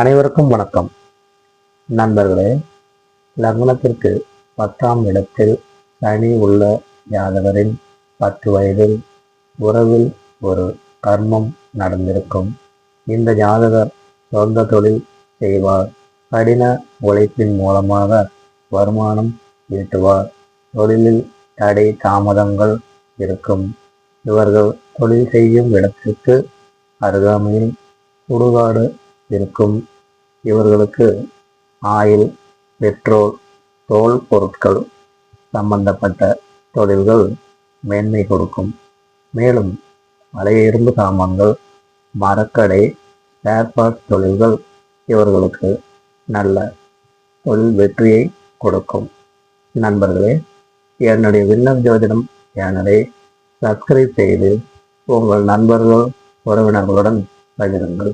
அனைவருக்கும் வணக்கம். நண்பர்களே லக்னத்திற்கு பத்தாம் இடத்தில் சனி உள்ள ஜாதகரின் பத்து வயதில் உறவில் ஒரு கர்மம் நடந்திருக்கும். இந்த ஜாதகர் சொந்த தொழில் செய்வார். கடின உழைப்பின் மூலமாக வருமானம் ஈட்டுவார். தொழிலில் தடை தாமதங்கள் இருக்கும். இவர்கள் தொழில் செய்யும் இடத்திற்கு அருகாமையில் சுடுகாடு இருக்கும். இவர்களுக்கு ஆயில் பெட்ரோல் தோல் பொருட்கள் சம்பந்தப்பட்ட தொழில்கள் மேன்மை கொடுக்கும். மேலும் பழைய இரும்பு சாமான்கள் மரக்கடை ஏர்பாட் தொழில்கள் இவர்களுக்கு நல்ல தொழில் வெற்றியை கொடுக்கும். நண்பர்களே என்னுடைய விண்ணப் ஜோதிடம் சேனலை சப்ஸ்கிரைப் செய்து உங்கள் நண்பர்கள் உறவினர்களுடன் பகிருங்கள்.